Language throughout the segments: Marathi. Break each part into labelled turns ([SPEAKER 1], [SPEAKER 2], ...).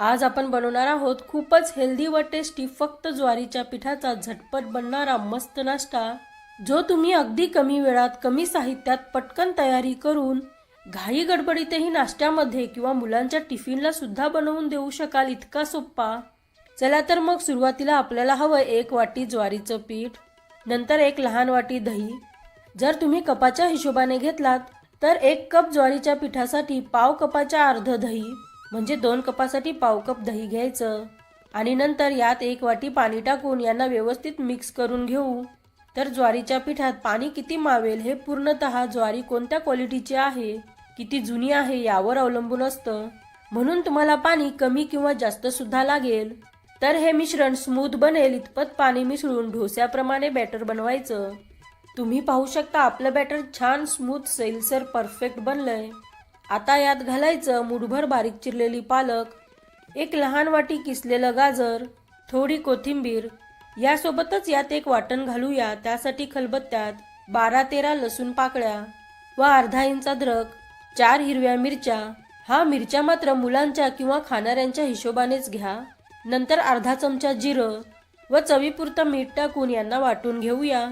[SPEAKER 1] आज आपण बनवणार आहोत खूपच हेल्दी व टेस्टी फक्त ज्वारीच्या पिठाचा झटपट बनणारा मस्त नाश्ता जो तुम्ही अगदी कमी वेळात कमी साहित्यात पटकन तयारी करून घाई गडबडीतही नाश्त्यामध्ये किंवा मुलांच्या टिफिनला सुद्धा बनवून देऊ शकाल इतका सोप्पा. चला तर मग सुरुवातीला आपल्याला हवं एक वाटी ज्वारीचं पीठ नंतर एक लहान वाटी दही. जर तुम्ही कपाच्या हिशोबाने घेतलात तर एक कप ज्वारीच्या पिठासाठी पाव कपाच्या अर्ध दही म्हणजे दोन कपासाठी पाव कप दही घ्यायचं. आणि नंतर यात एक वाटी पाणी टाकून यांना व्यवस्थित मिक्स करून घेऊ. तर ज्वारीच्या पिठात पाणी किती मावेल हे पूर्णतः ज्वारी कोणत्या क्वालिटीची आहे? किती जुनी आहे यावर अवलंबून असतं. म्हणून तुम्हाला पाणी कमी किंवा जास्त सुद्धा लागेल. तर हे मिश्रण स्मूथ बनेल इतपत पाणी मिसळून डोस्याप्रमाणे बॅटर बनवायचं. तुम्ही पाहू शकता आपलं बॅटर छान स्मूथ सैलसर परफेक्ट बनलंय. आता यात घालायचं मुठभर बारीक चिरलेली पालक एक लहान वाटी किसलेलं गाजर थोडी कोथिंबीर यासोबतच यात एक वाटण घालूया त्यासाठी खलबत्त्यात बारा तेरा लसूण पाकळ्या व अर्धा इंच अद्रक चार हिरव्या मिरच्या. हा मिरच्या मात्र मुलांच्या किंवा खाणाऱ्यांच्या हिशोबानेच घ्या. नंतर अर्धा चमचा जिरं व चवीपुरतं मीठ टाकून यांना वाटून घेऊया.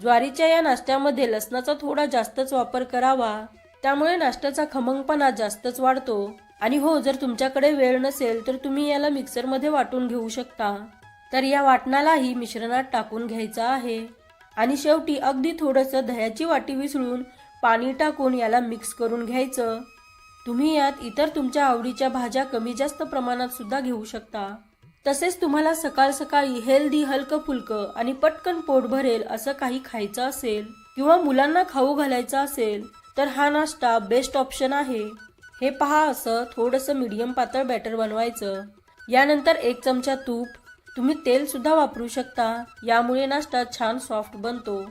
[SPEAKER 1] ज्वारीच्या या नाश्त्यामध्ये लसणाचा थोडा जास्तच वापर करावा. त्यामुळे नाश्त्याचा खमंगपणा जास्तच वाढतो. आणि हो जर तुमच्याकडे वेळ नसेल तर तुम्ही याला मिक्सरमध्ये वाटून घेऊ शकता. तर या वाटणालाही मिश्रणात टाकून घ्यायचं आहे. आणि शेवटी अगदी थोडंसं दह्याची वाटी विसळून पाणी टाकून याला मिक्स करून घ्यायचं. तुम्ही यात इतर तुमच्या आवडीच्या भाज्या कमी जास्त प्रमाणात सुद्धा घेऊ शकता. तसेच तुम्हाला सकाळ सकाळी हेल्दी हलकं फुलकं आणि पटकन पोट भरेल असं काही खायचं असेल किंवा मुलांना खाऊ घालायचं असेल तर हा नाश्ता बेस्ट ऑप्शन आहे. हे पहा असं थोडंसं मीडियम पातळ बॅटर बनवायचं. यानंतर एक चमचा तूप. तुम्ही तेल सुद्धा वापरू शकता. यामुळे नाश्ता छान सॉफ्ट बनतो.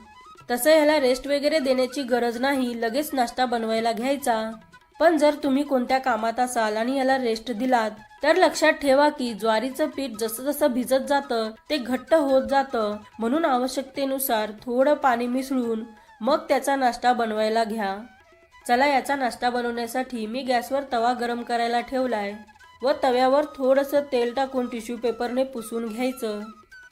[SPEAKER 1] तसं ह्याला रेस्ट वगैरे देण्याची गरज नाही लगेच नाश्ता बनवायला घ्यायचा. पण जर तुम्ही कोणत्या कामात असाल आणि याला रेस्ट दिलात तर लक्षात ठेवा की ज्वारीचं पीठ जसं जसं भिजत जातं ते घट्ट होत जातं. म्हणून आवश्यकतेनुसार थोडं पाणी मिसळून मग त्याचा नाश्ता बनवायला घ्या. चला याचा नाश्ता बनवण्यासाठी मी गॅसवर तवा गरम करायला ठेवलाय व तव्यावर थोडंसं तेल टाकून टिश्यू पेपरने पुसून घ्यायचं.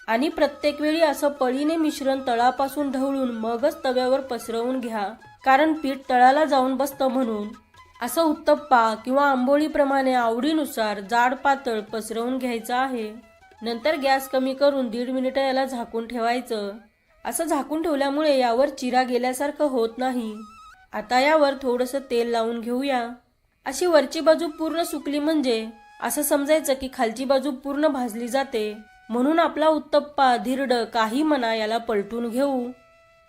[SPEAKER 1] आणि प्रत्येक वेळी असं पळीने मिश्रण तळापासून ढवळून मगच तव्यावर पसरवून घ्या कारण पीठ तळाला जाऊन बसतं म्हणून. असं उत्तप्पा किंवा आंबोळीप्रमाणे आवडीनुसार जाड पातळ पसरवून घ्यायचं आहे. नंतर गॅस कमी करून दीड मिनिटं याला झाकून ठेवायचं. असं झाकून ठेवल्यामुळे यावर चिरा गेल्यासारखं होत नाही. आता यावर थोडंसं तेल लावून घेऊया. अशी वरची बाजू पूर्ण सुकली म्हणजे असं समजायचं की खालची बाजू पूर्ण भाजली जाते. म्हणून आपला उत्तप्पा धिरड काही म्हणा याला पलटून घेऊ.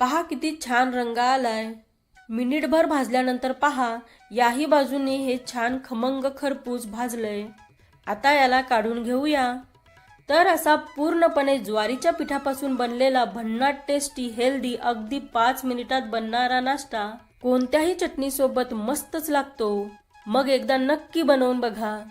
[SPEAKER 1] पहा किती छान रंग आलाय. मिनिटभर भाजल्यानंतर पहा याही बाजूने हे छान खमंग खरपूस भाजलंय. आता याला काढून घेऊया. तर असा पूर्णपणे ज्वारीच्या पिठापासून बनलेला भन्नाट टेस्टी हेल्दी अगदी पाच मिनिटात बनणारा नाश्ता कोणत्याही चटणीसोबत मस्तच लागतो. मग एकदा नक्की बनवून बघा.